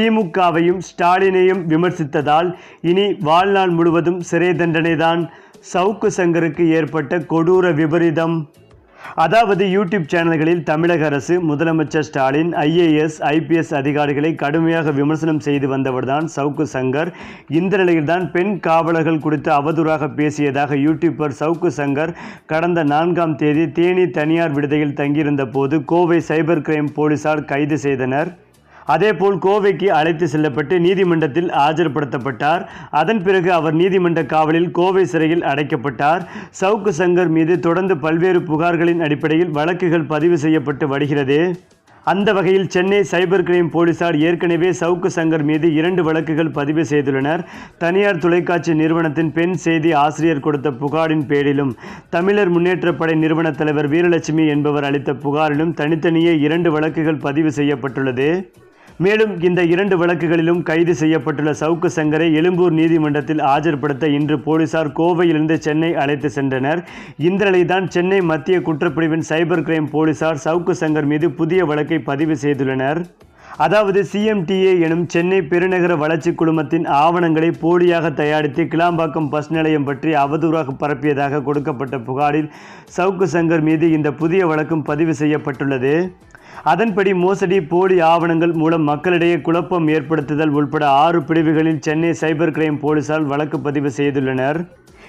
திமுகவையும் ஸ்டாலினையும் விமர்சித்ததால் இனி வாழ்நாள் முழுவதும் சிறை தண்டனைதான். சவுக்கு சங்கருக்கு ஏற்பட்ட கொடூர விபரீதம். அதாவது யூடியூப் சேனல்களில் தமிழக அரசு முதலமைச்சர் ஸ்டாலின் ஐஏஎஸ் ஐபிஎஸ் அதிகாரிகளை கடுமையாக விமர்சனம் செய்து வந்தவர்தான் சவுக்கு சங்கர். இந்த நிலையில்தான் பெண் காவலர்கள் குறித்து அவதூறாக பேசியதாக யூடியூபர் சவுக்கு சங்கர் கடந்த நான்காம் தேதி தேனி தனியார் விடுதியில் தங்கியிருந்த போது கோவை சைபர் கிரைம் போலீசார் கைது செய்தனர். அதேபோல் கோவைக்கு அழைத்து செல்லப்பட்டு நீதிமன்றத்தில் ஆஜர்படுத்தப்பட்டார். அதன் பிறகு அவர் நீதிமன்ற காவலில் கோவை சிறையில் அடைக்கப்பட்டார். சவுக்கு சங்கர் மீது தொடர்ந்து பல்வேறு புகார்களின் அடிப்படையில் வழக்குகள் பதிவு செய்யப்பட்டு வருகிறது. அந்த வகையில் சென்னை சைபர் கிரைம் போலீசார் ஏற்கனவே சவுக்கு சங்கர் மீது இரண்டு வழக்குகள் பதிவு செய்துள்ளனர். தனியார் தொலைக்காட்சி நிறுவனத்தின் பெண் செய்தி ஆசிரியர் கொடுத்த புகாரின் பேரிலும் தமிழர் முன்னேற்ற படை நிறுவன தலைவர் வீரலட்சுமி என்பவர் அளித்த புகாரிலும் தனித்தனியே இரண்டு வழக்குகள் பதிவு செய்யப்பட்டுள்ளது. மேலும் இந்த இரண்டு வழக்குகளிலும் கைது செய்யப்பட்டுள்ள சவுக்கு சங்கரை எழும்பூர் நீதிமன்றத்தில் ஆஜர்படுத்த இன்று போலீசார் கோவையிலிருந்து சென்னை அழைத்து சென்றனர். இந்த தான் சென்னை மத்திய குற்றப்பிரிவின் சைபர் கிரைம் போலீசார் சவுக்கு சங்கர் மீது புதிய வழக்கை பதிவு செய்துள்ளனர். அதாவது சிஎம்டிஏ எனும் சென்னை பெருநகர வளர்ச்சி குழுமத்தின் ஆவணங்களை போலியாக தயாரித்து கிளாம்பாக்கம் பஸ் நிலையம் பற்றி அவதூறாக பரப்பியதாக கொடுக்கப்பட்ட புகாரில் சவுக்கு சங்கர் மீது இந்த புதிய வழக்கும் பதிவு செய்யப்பட்டுள்ளது. அதன்படி மோசடி போலி ஆவணங்கள் மூலம் மக்களிடையே குழப்பம் ஏற்படுத்துதல் உள்பட ஆறு பிரிவுகளில் சென்னை சைபர் கிரைம் போலீசார் வழக்கு பதிவு செய்துள்ளனர்.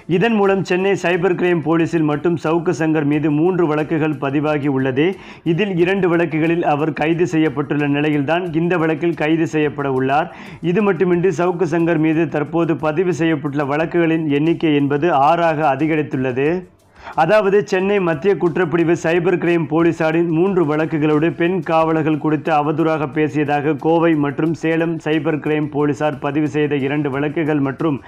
இதன் மூலம் சென்னை சைபர் கிரைம் போலீசில் மட்டும் சவுக்கு சங்கர் மீது மூன்று வழக்குகள் பதிவாகி உள்ளது. இதில் இரண்டு வழக்குகளில் அவர் கைது செய்யப்பட்டுள்ள நிலையில்தான் இந்த வழக்கில் கைது செய்யப்பட உள்ளார். இது மட்டுமின்றி சவுக்கு சங்கர் மீது தற்போது பதிவு செய்யப்பட்டுள்ள வழக்குகளின் எண்ணிக்கை என்பது ஆறாக அதிகரித்துள்ளது. அதாவது சென்னை மத்திய குற்றப்பிரிவு சைபர் கிரைம் போலீசாரின் மூன்று வழக்குகளோடு பெண் காவலர்கள் குறித்து அவதூறாக பேசியதாக கோவை மற்றும் சேலம் சைபர் கிரைம் போலீசார் பதிவு செய்த இரண்டு வழக்குகள் மற்றும்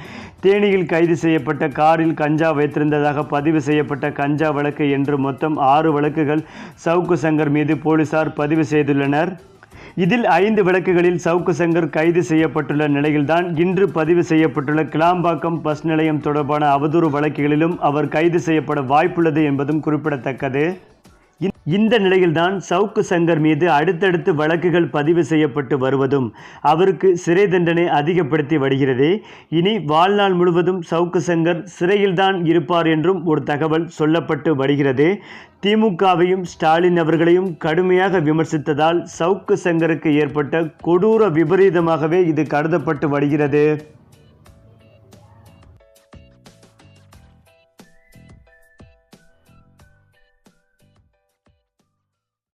தேனியில் கைது செய்யப்பட்ட காரில் கஞ்சா வைத்திருந்ததாக பதிவு செய்யப்பட்ட கஞ்சா வழக்கு என்று மொத்தம் ஆறு வழக்குகள் சவுக்கு சங்கர் மீது போலீசார் பதிவு செய்துள்ளனர். இதில் ஐந்து வழக்குகளில் சவுக்கு சங்கர் கைது செய்யப்பட்டுள்ள நிலையில்தான் இன்று பதிவு செய்யப்பட்டுள்ள கிளாம்பாக்கம் பஸ் நிலையம் தொடர்பான அவதூறு வழக்குகளிலும் அவர் கைது செய்யப்பட வாய்ப்புள்ளது என்பதும் குறிப்பிடத்தக்கது. இந்த நிலையில்தான் சவுக்கு சங்கர் மீது அடுத்தடுத்து வழக்குகள் பதிவு செய்யப்பட்டு வருவதும் அவருக்கு சிறை தண்டனை அதிகப்படுத்தி வருகிறது. இனி வாழ்நாள் முழுவதும் சவுக்கு சங்கர் சிறையில்தான் இருப்பார் என்றும் ஒரு தகவல் சொல்லப்பட்டு வருகிறது. திமுகவையும் ஸ்டாலின் அவர்களையும் கடுமையாக விமர்சித்ததால் சவுக்கு சங்கருக்கு ஏற்பட்ட கொடூர விபரீதமாகவே இது கருதப்பட்டு வருகிறது.